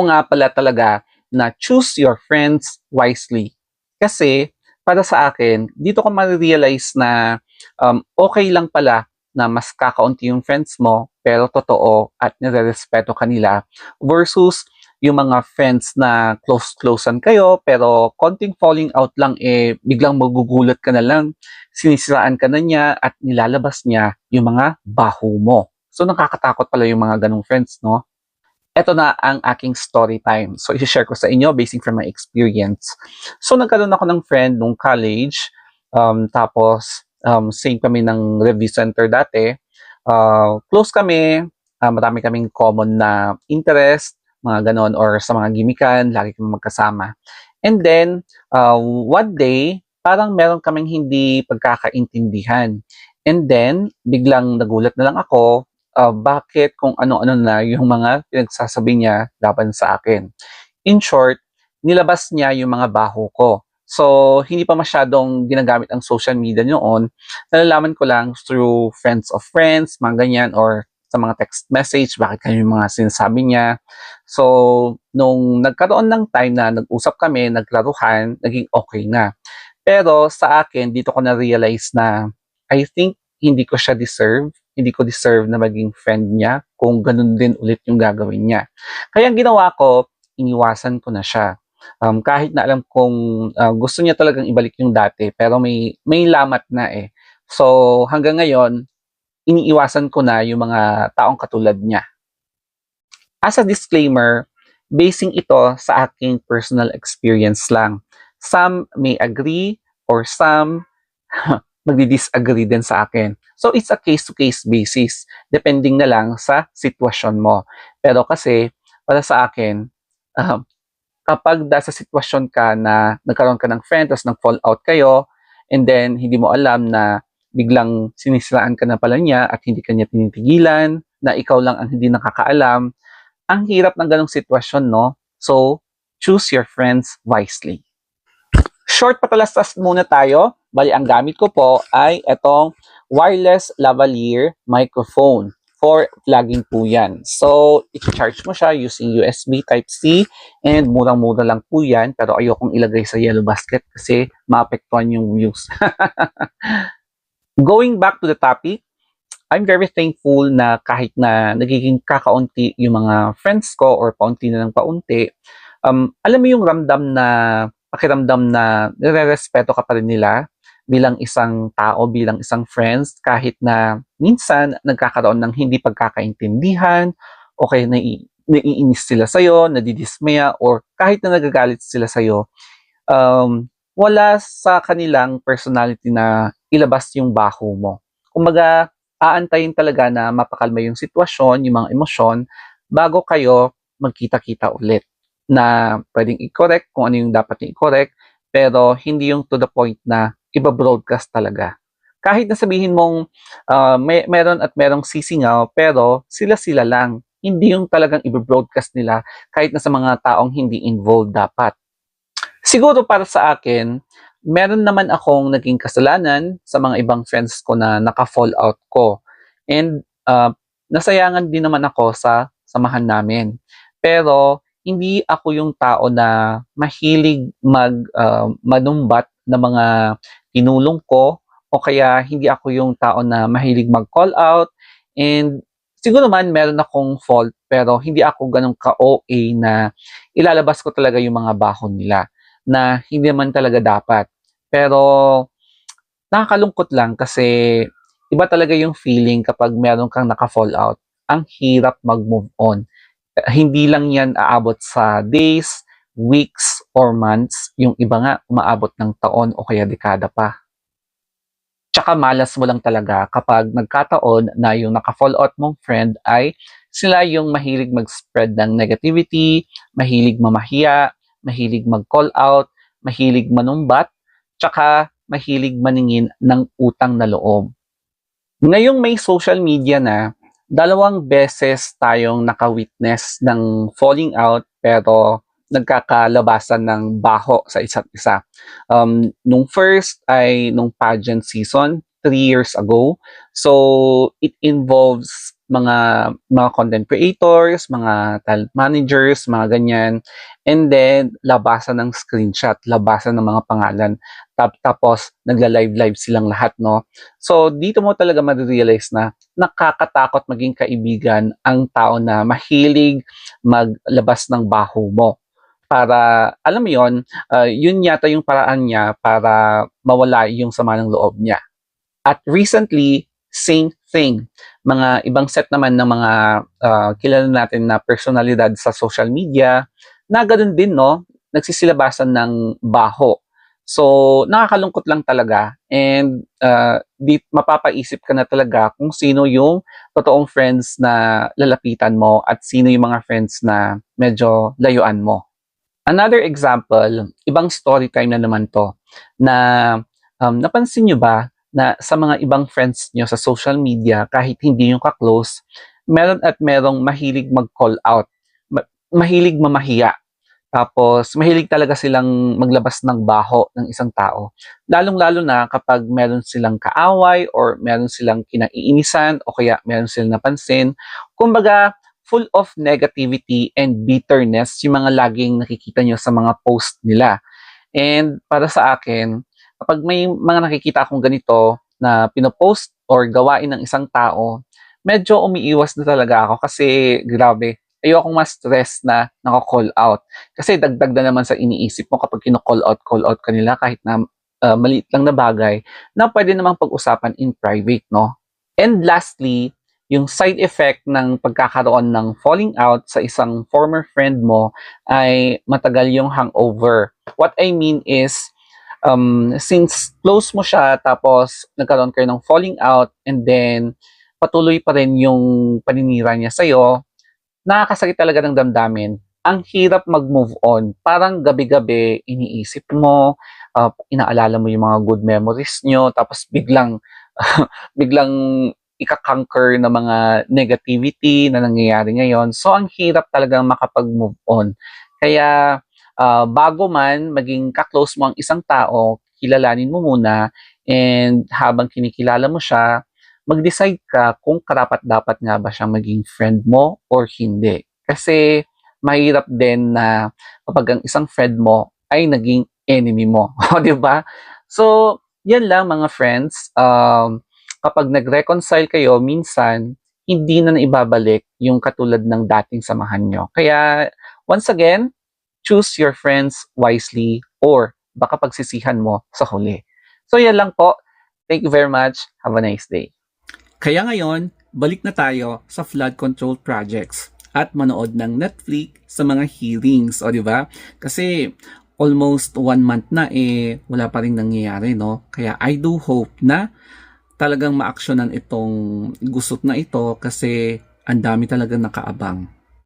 totoo nga pala talaga na choose your friends wisely. Kasi, para sa akin, dito ko ma-realize na um, okay lang pala na mas kakaunti yung friends mo, pero totoo at nire-respeto kanila versus yung mga friends na close-closean kayo, pero konting falling out lang, eh, biglang magugulat ka na lang, sinisiraan ka na niya at nilalabas niya yung mga baho mo. So, nakakatakot pala yung mga ganong friends, no? Ito na ang aking story time. So, i-share ko sa inyo basing from my experience. So, nagkaroon ako ng friend nung college, um, tapos, um, same kami ng review center dati. Uh, close kami, uh, marami kaming common na interest, mga ganon, or sa mga gimikan, lagi kami magkasama. And then, uh, one day, parang meron kaming hindi pagkakaintindihan. And then, biglang nagulat na lang ako, uh, bakit kung ano-ano na yung mga pinagsasabi niya laban sa akin. In short, nilabas niya yung mga baho ko. So, hindi pa masyadong ginagamit ang social media noon. Nalalaman ko lang through friends of friends, mga ganyan, or sa mga text message, bakit kayo yung mga sinasabi niya. So, nung nagkaroon ng time na nag-usap kami, naglaruhan, naging okay na. Pero sa akin, dito ko na-realize na I think hindi ko siya deserve, hindi ko deserve na maging friend niya kung ganun din ulit yung gagawin niya. Kaya ang ginawa ko, iniwasan ko na siya. Um, kahit na alam kong uh, gusto niya talagang ibalik yung dati, pero may, may lamat na eh. So hanggang ngayon, iniiwasan ko na yung mga taong katulad niya. As a disclaimer, basing ito sa aking personal experience lang. Some may agree or some magdi-disagree din sa akin. So it's a case-to-case basis, depending na lang sa sitwasyon mo. Pero kasi, para sa akin, um, kapag nasa sitwasyon ka na nagkaroon ka ng friend, tapos nag-fall out kayo, and then hindi mo alam na biglang sinisiraan ka na pala niya at hindi kanya tinitigilan, na ikaw lang ang hindi nakakaalam, ang hirap ng ganong sitwasyon, no? So, choose your friends wisely. Short patalastas muna tayo. Bali, ang gamit ko po ay itong wireless lavalier microphone for vlogging po yan. So, i-charge mo siya using USB Type-C and murang-mura lang po yan pero ayokong ilagay sa yellow basket kasi maapektuhan yung views. Going back to the topic, I'm very thankful na kahit na nagiging kakaunti yung mga friends ko or paunti na ng paunti, um, alam mo yung ramdam na, pakiramdam na nire-respeto ka pa rin nila bilang isang tao, bilang isang friends, kahit na minsan nagkakaroon ng hindi pagkakaintindihan, o kaya nai, naiinis sila sa'yo, nadidismaya, or kahit na nagagalit sila sa'yo, um, wala sa kanilang personality na ilabas yung baho mo. Kumbaga, aantayin talaga na mapakalma yung sitwasyon, yung mga emosyon, bago kayo magkita-kita ulit na pwedeng i-correct kung ano yung dapat i-correct, pero hindi yung to the point na iba-broadcast talaga. Kahit na sabihin mong uh, may, meron at merong sisingaw, pero sila-sila lang. Hindi yung talagang i-broadcast nila kahit na sa mga taong hindi involved dapat. Siguro para sa akin, meron naman akong naging kasalanan sa mga ibang friends ko na naka-fall out ko. And uh, nasayangan din naman ako sa samahan namin. Pero hindi ako yung tao na mahilig mag uh, manumbat na mga tinulong ko o kaya hindi ako yung tao na mahilig mag-call out and siguro naman meron akong fault pero hindi ako ganun ka-OA na ilalabas ko talaga yung mga bahon nila na hindi naman talaga dapat. Pero nakakalungkot lang kasi iba talaga yung feeling kapag meron kang naka-fall out. Ang hirap mag-move on. Hindi lang yan aabot sa days, weeks, or months. Yung iba nga umaabot ng taon o kaya dekada pa. Tsaka malas mo lang talaga kapag nagkataon na yung naka-fall out mong friend ay sila yung mahilig mag-spread ng negativity, mahilig mamahiya, mahilig mag-call out, mahilig manumbat, tsaka mahilig maningin ng utang na loob. Ngayong may social media na, dalawang beses tayong naka-witness ng falling out pero nagkakalabasan ng baho sa isa't isa. Um, nung first ay nung pageant season, three years ago. So, it involves mga mga content creators, mga talent managers, mga ganyan. And then labasan ng screenshot, labasan ng mga pangalan. Tap, tapos nagla-live-live silang lahat, no? So dito mo talaga ma-realize na nakakatakot maging kaibigan ang tao na mahilig maglabas ng baho mo. Para, alam mo yon, ah, yun yata yung paraan niya para mawala yung sama ng loob niya. At recently, same thing. Mga ibang set naman ng mga ah, kilala natin na personalidad sa social media na ganun din, no? Nagsisilabasan ng baho. So, nakakalungkot lang talaga and ah, di, mapapaisip ka na talaga kung sino yung totoong friends na lalapitan mo at sino yung mga friends na medyo layuan mo. Another example, ibang story time na naman to, na um, napansin nyo ba na sa mga ibang friends nyo sa social media, kahit hindi yung ka-close, meron at merong mahilig mag-call out, ma- mahilig mamahiya. Tapos, mahilig talaga silang maglabas ng baho ng isang tao. Lalong-lalo na kapag meron silang kaaway or meron silang kinaiinisan o kaya meron silang napansin. Kumbaga, full of negativity and bitterness yung mga laging nakikita nyo sa mga post nila. And para sa akin, kapag may mga nakikita akong ganito na pinopost or gawain ng isang tao, medyo umiiwas na talaga ako kasi grabe, ayokong mas stress na nako-call out. Kasi dagdag na naman sa iniisip mo kapag kino-call out, call out kanila kahit na uh, maliit lang na bagay na pwede namang pag-usapan in private, no? And lastly, yung side effect ng pagkakaroon ng falling out sa isang former friend mo ay matagal yung hangover. What I mean is, um, since close mo siya, tapos nagkaroon kayo ng falling out, and then patuloy pa rin yung paninira niya sa'yo, nakakasakit talaga ng damdamin. Ang hirap mag-move on. Parang gabi-gabi iniisip mo, uh, inaalala mo yung mga good memories nyo, tapos biglang, biglang ika-conquer ng mga negativity na nangyayari ngayon. So, ang hirap talagang makapag-move on. Kaya, uh, bago man maging kaklose mo ang isang tao, kilalanin mo muna and habang kinikilala mo siya, mag-decide ka kung karapat dapat nga ba siyang maging friend mo or hindi. Kasi mahirap din na kapag ang isang friend mo ay naging enemy mo. O, di ba? So, yan lang mga friends. Um, kapag nag-reconcile kayo, minsan, hindi na naibabalik yung katulad ng dating samahan nyo. Kaya, once again, choose your friends wisely or baka pagsisihan mo sa huli. So, yan lang po. Thank you very much. Have a nice day. Kaya ngayon, balik na tayo sa flood control projects at manood ng Netflix sa mga hearings, o di ba? Kasi almost one month na eh wala pa rin nangyayari, no? Kaya I do hope na talagang maaksyonan itong gusot na ito kasi ang dami talagang nakaabang.